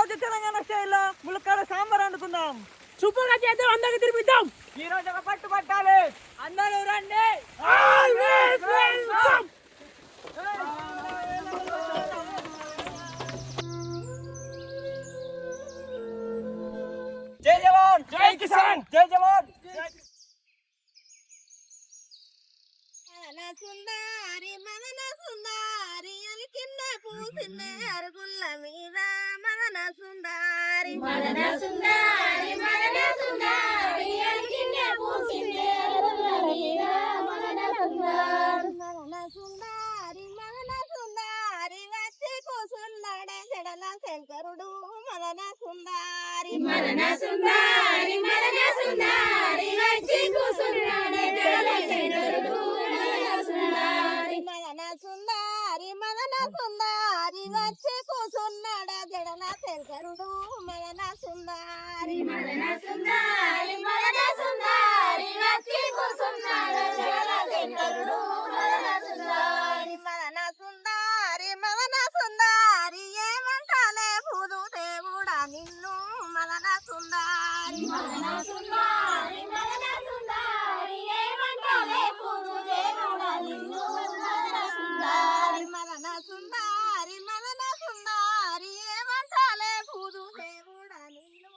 రోజు తెలంగాణ స్టైల్లో ములక్కాడ సాంబార్ వండుకుందాం సూపర్గా చేద్దాం అందరికి తినిపిద్దాం ఈ రోజు ఒక పట్టు పట్టాలి అందరూ రండి Always welcome. జై జవాన్ జై కిసాన్. జై జవాన్ మదన సుందారి మదన సుందారి అలికిన్న పూసిన అరుగుల్ల మీద. మదన సుందారి మదన సుందారి మదన సుందారి అలికిన్న పూసిన అరుగుల్ల మీద. మదన సుందారి మదన సుందారి మదన సుందారి వచ్చి కూసున్నాడే జడల శంకరుడు. మదన సుందారి మదన సుందారి మదన సుందారి వచ్చి కూసున్నాడే జడల శంకరుడు. మదన సుందారి వచ్చి కూసున్నాడా? జడన శంకరుడు మదన సుందారి మదన సుందారి మదన సుందారి వచ్చి కూసున్నాడా? జడన శంకరుడు మదన సుందారి మదన సుందారి మదన సుందారి ఏమంటాలే పూదు దేవుడా నిన్ను మదన సుందారి మదన సుందారి మదన సుందారి ఏమంటాలే పూదు దేవుడా నిన్ను మదన సుందారి మదన సుందారి మదన సుందారి ఏమంటాలే పూదు దేవుడా నిన్ను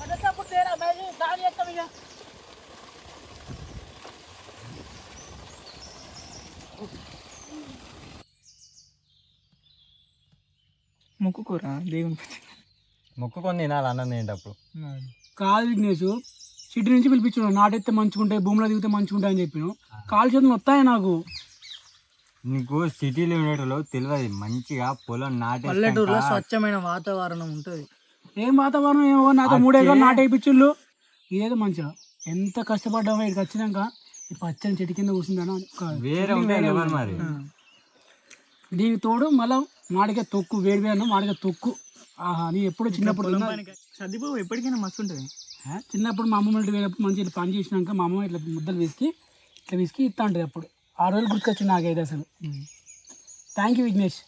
పడ్డప్పుడు తేరా బయలు దాని ఎక్కం ఇక ముక్కుకూర? దేవుని మొక్కుకొని తినాలి అన్నం తినేటప్పుడు. కాదు విఘ్నేష్ సిటీ నుంచి పిలిపించాడు నాటెత్తే మంచుకుంటాయి భూమిలో దిగితే మంచుకుంటాయి అని చెప్పాను. కాలు చేతులు వస్తాయి నాకు? నీకు సిటీలో ఉండేటలో తెలియదు మంచిగా పొలం నాటే పల్లెటూరులో స్వచ్ఛమైన వాతావరణం ఉంటుంది. ఏం వాతావరణం ఏమో నాతో మూడు ఎకరాలు నాటేపించుళ్ళు ఇదేదో మంచిగా. ఎంత కష్టపడ్డామో ఇక్కడికి వచ్చినాక ఈ పచ్చని చెట్టు కింద వేరే మరి? దీనికి తోడు మళ్ళా మాడిగా తొక్కు వేడి వేడి మాడిగా తొక్కు. ఆహా నీ ఎప్పుడు చిన్నప్పుడు తిన్నా? సర్దిపోవు ఎప్పటికైనా మస్తు ఉంటుంది. చిన్నప్పుడు మా అమ్మమ్మ ఇంటికి పోయినప్పుడు మంచిగా ఇట్లా పని చేసినాక మా అమ్మ ఇట్లా ముద్దలు విసికి ఇట్లా విసికి ఇస్తా ఉంటుంది అప్పుడు. ఆ రోజులు గుర్తుకొచ్చింది నాకైతే అసలు. థ్యాంక్ యూ విఘ్నేష్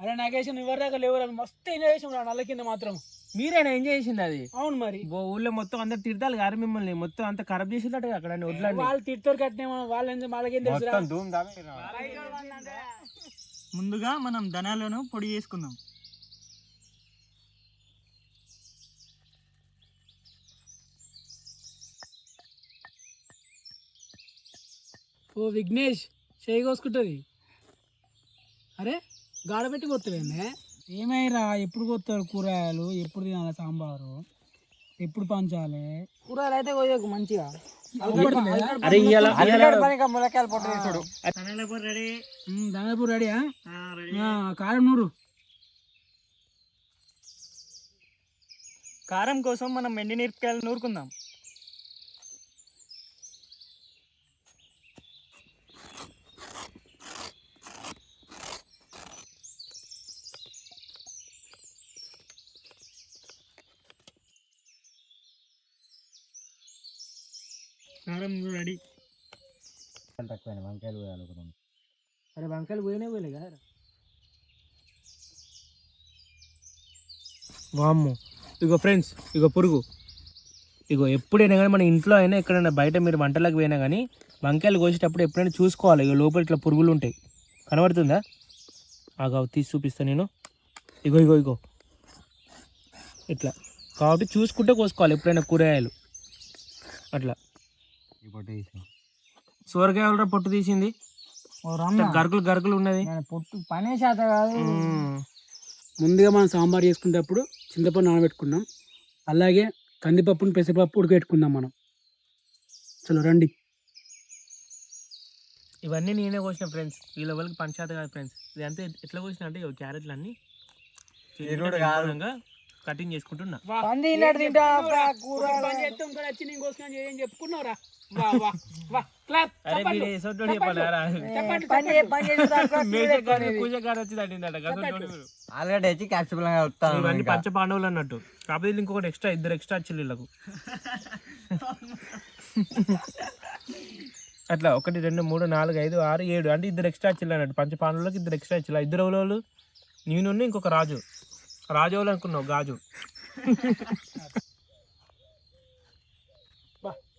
అరే నాగేషన్ ఎవరి దాకా లేవు మస్తు ఎంజాయ్ చేసాం నల్ల కింద మాత్రం. మీరేనా ఎంజాయ్ చేసింది అది? అవును మరి. ఓ ఊళ్ళో మొత్తం అందరు తిడతారు గారు మిమ్మల్ని. మొత్తం అంత ఖరాబ్ చేసిందట అక్కడ వాళ్ళు తిడతారు కట్టినేమో వాళ్ళు వాళ్ళకేం ధామే ముందుగా మనం ధనాలను పొడి చేసుకుందాం. ఓ విఘ్నేష్ చేయి కోసుకుంటుంది. అరే గాడబెట్టి కొత్తవేమే ఏమైరా? ఎప్పుడు కొత్తారు కూరగాయలు? ఎప్పుడు తినాలి సాంబారు? ఎప్పుడు పంచాలి? కూరగాయలు అయితే కోయకు మంచిగా అరే ములకాయలు పొట్టు తీసుడు ధనపూర్ రెడీయా? కారం నూరు. కారం కోసం మనం ఎండి మిరపకాయలు నూరుకుందాం. తక్కువ వంకాయలు పోయాలి ఒక రెండు. అరే వంకాయలు పోయినా పోయినాయి కదా వామ్ము. ఇగో ఫ్రెండ్స్ ఇగో పురుగు. ఇగో ఎప్పుడైనా కానీ మన ఇంట్లో అయినా ఎక్కడైనా బయట మీరు వంటలకు పోయినా కానీ వంకాయలు కోసేటప్పుడు ఎప్పుడైనా చూసుకోవాలి. ఇగో లోపల ఇట్లా పురుగులు ఉంటాయి. కనబడుతుందా? ఆగా తీసి చూపిస్తా నేను. ఇగో ఇగో ఇగో. ఇట్లా. కాబట్టి చూసుకుంటే కోసుకోవాలి ఎప్పుడైనా కూరగాయలు. అట్లా. ఈ పొట్టు తీసి సోరకాయలు పొట్టు తీసింది గరుకులు గరుకులు ఉన్నది. పొట్టు పనే శాత కాదు. ముందుగా మనం సాంబార్ చేసుకునేటప్పుడు చింతపండు నానబెట్టుకున్నాం. అలాగే కందిపప్పును పెసరపప్పు ఉడకబెట్టుకుందాం మనం. చలో రండి. ఇవన్నీ నేనే కోసిన ఫ్రెండ్స్. ఈ లెవెల్కి పంచాయతీ కాదు ఫ్రెండ్స్. ఇది అంతే. ఎట్లా కోసిన అంటే క్యారెట్లు అన్ని. కటింగ్ చేసుకుంటున్నా. చెప్పుకున్నారా అరే. మేజర్ గారు పూజ గారు వచ్చి తట్టిందట క్యాప్సికల్ వస్తాను ఇవన్నీ పంచ పాండవులు అన్నట్టు. కాకపోతే ఇంకొకటి ఎక్స్ట్రా ఇద్దరు ఎక్స్ట్రా వీళ్ళకు. అట్లా ఒకటి రెండు మూడు నాలుగు ఐదు ఆరు ఏడు అంటే ఇద్దరు ఎక్స్ట్రా వచ్చిల్లు అన్నట్టు. పంచ పాండవులకు ఇద్దరు ఎక్స్ట్రా వచ్చిల్లు ఇద్దరు ఎవరు నేను ఇంకొక రాజు. రాజు ఎవరు అనుకున్నావు? గాజు.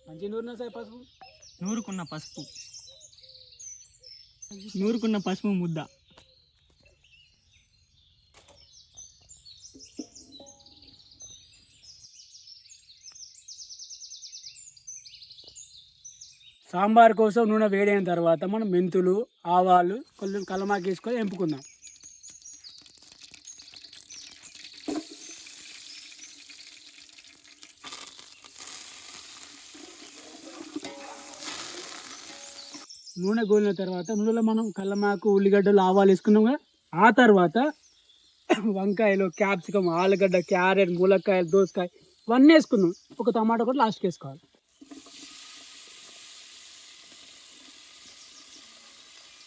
మంచి నూనె సార్ పసుపు. నూరుకున్న పసుపు. నూరుకున్న పసుపు ముద్ద. సాంబార్ కోసం నూనె వేడైన తర్వాత మనం మెంతులు ఆవాలు కొంచెం కలమాకి వేసుకొని ఎంపుకుందాం. నూనె గోలిన తర్వాత నూనెలో మనం కళ్ళమాకు ఉల్లిగడ్డలు ఆవాలు వేసుకున్నాం కదా ఆ తర్వాత వంకాయలు క్యాప్సికం ఆలుగడ్డ క్యారెట్ ములక్కాయలు దోసకాయ ఇవన్నీ వేసుకుందాం ఒక టమాటా కూడా లాస్ట్కి వేసుకోవాలి.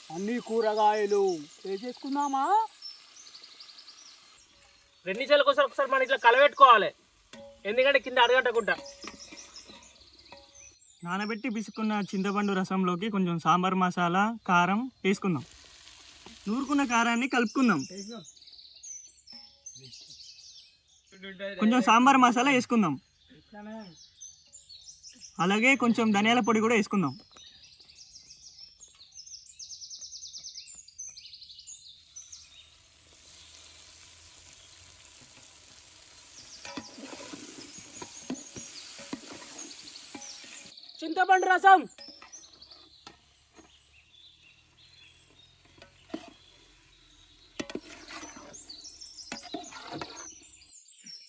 అన్ని కూరగాయలు వేసేసుకుందామా రెండు నిమిషాల కోసం ఒకసారి మనం ఇట్లా కలబెట్టుకోవాలి. ఎందుకంటే కింద అడగట్టకుండా నానబెట్టి పిసుకున్న చింతపండు రసంలోకి కొంచెం సాంబార్ మసాలా కారం వేసుకుందాం. నూరుకున్న కారాన్ని కలుపుకుందాం. కొంచెం సాంబార్ మసాలా వేసుకుందాం. అలాగే కొంచెం ధనియాల పొడి కూడా వేసుకుందాం. చింతపండు రసం.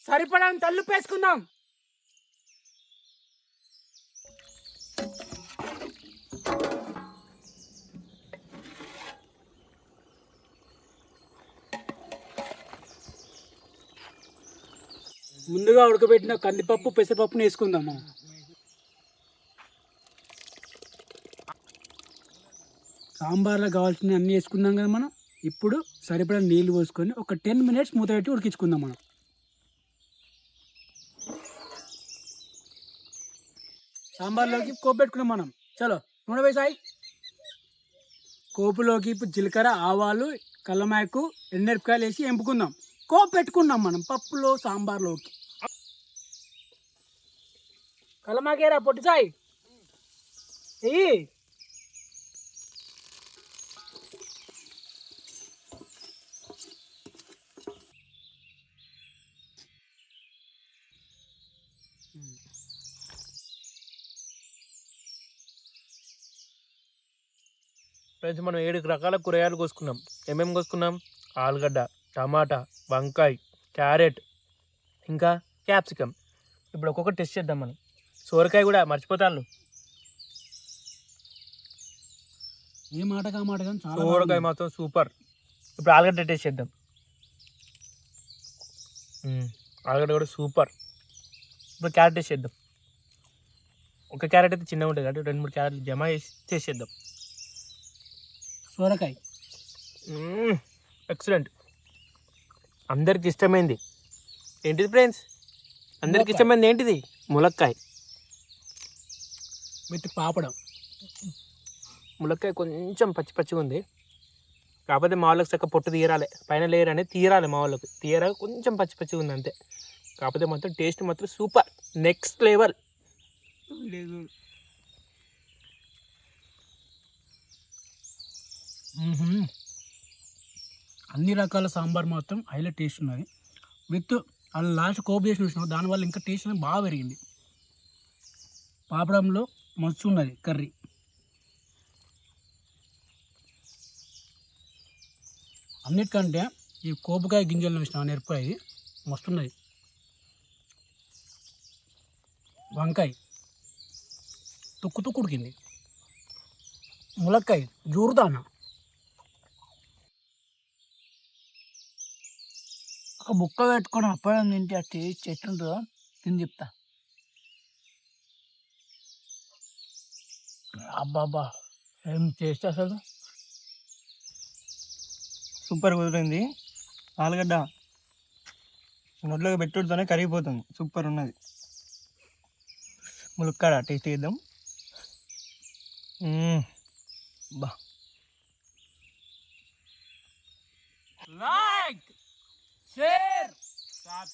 సరిపడని తల్లు పేసుకుందాం. ముందుగా ఉడకబెట్టిన కందిపప్పు పెసరపప్పుని వేసుకుందాము. సాంబార్లో కావాల్సిన అన్నీ వేసుకున్నాం కదా మనం. ఇప్పుడు సరిపడా నీళ్ళు పోసుకొని ఒక టెన్ మినిట్స్ మూత పెట్టి ఉడికించుకుందాం మనం. సాంబార్లోకి కోపు పెట్టుకున్నాం మనం. చలో నూనె వేసాయి కోపులోకి ఇప్పుడు జీలకర్ర ఆవాలు కల్లమాయకు ఎండమిరపకాయలు వేసి ఎంపుకుందాం. కోపు పెట్టుకున్నాం మనం పప్పులో సాంబార్లోకి. కల్లమాకేరా పొట్టి ఫ్రెండ్స్ మనం ఏడు రకాల కూరగాయలు కోసుకున్నాం. ఏమేమి కోసుకున్నాం? ఆలుగడ్డ టమాటా వంకాయ క్యారెట్ ఇంకా క్యాప్సికమ్. ఇప్పుడు ఒక్కొక్కటి టెస్ట్ చేద్దాం మనం. సోరకాయ కూడా మర్చిపోతాను ఏ మాట మాట సోరకాయ. మాత్రం సూపర్. ఇప్పుడు ఆలుగడ్డ టేస్ట్ చేద్దాం. ఆలుగడ్డ కూడా సూపర్. ఇప్పుడు క్యారెట్ టేస్ట్ చేద్దాం. ఒక క్యారెట్ అయితే చిన్నగా ఉంటుంది కాబట్టి రెండు మూడు క్యారెట్లు జమ చేసి టేస్ట్ చేద్దాం సోరకాయ. ఎక్సలెంట్ అందరికి ఇష్టమైంది. ఏంటిది ఫ్రెండ్స్ అందరికి. ఇష్టమైంది ఏంటిది? ములక్కాయ. విత్ పాపడం. ములక్కాయ కొంచెం పచ్చి పచ్చిగా ఉంది. కాకపోతే మా వాళ్ళకి చక్క పొట్టు తీరాలి. పైన లేయర్ అనేది తీరాలి మా వాళ్ళకి. తీయరా కొంచెం పచ్చి పచ్చిగా ఉంది అంతే. కాకపోతే మాత్రం టేస్ట్ మాత్రం సూపర్ నెక్స్ట్ లెవెల్ లేదు. అన్ని రకాల సాంబార్ మాత్రం హైలైట్ టేస్ట్ ఉన్నది. విత్ అలా లాస్ట్ కోప్ చేసిన చూసినాం దానివల్ల ఇంకా టేస్ట్ అనేది బాగా పెరిగింది. పాపడంలో మస్తు ఉన్నది కర్రీ. అన్నిటికంటే ఈ కోపకాయ గింజలు వేసిన నేర్పాయి మస్తున్నది వంకాయ. తుక్కు తుక్కు ఉడికింది. ములక్కాయ. జూరుదానా. ఒక ముక్క పెట్టుకొని అప్పడం తింటే ఆ చెట్టు ఉంటుందో తిని చెప్తా. అబ్బాబ్బా! ఏం టేస్ట్ అసలు? సూపర్ కుదిరింది. ఆలుగడ్డ నోట్లోకి పెట్టుడుతోనే కరిగిపోతుంది. సూపర్ ఉన్నది. ములుక్కాడ టేస్ట్ చేద్దాం. బా. શેર સાત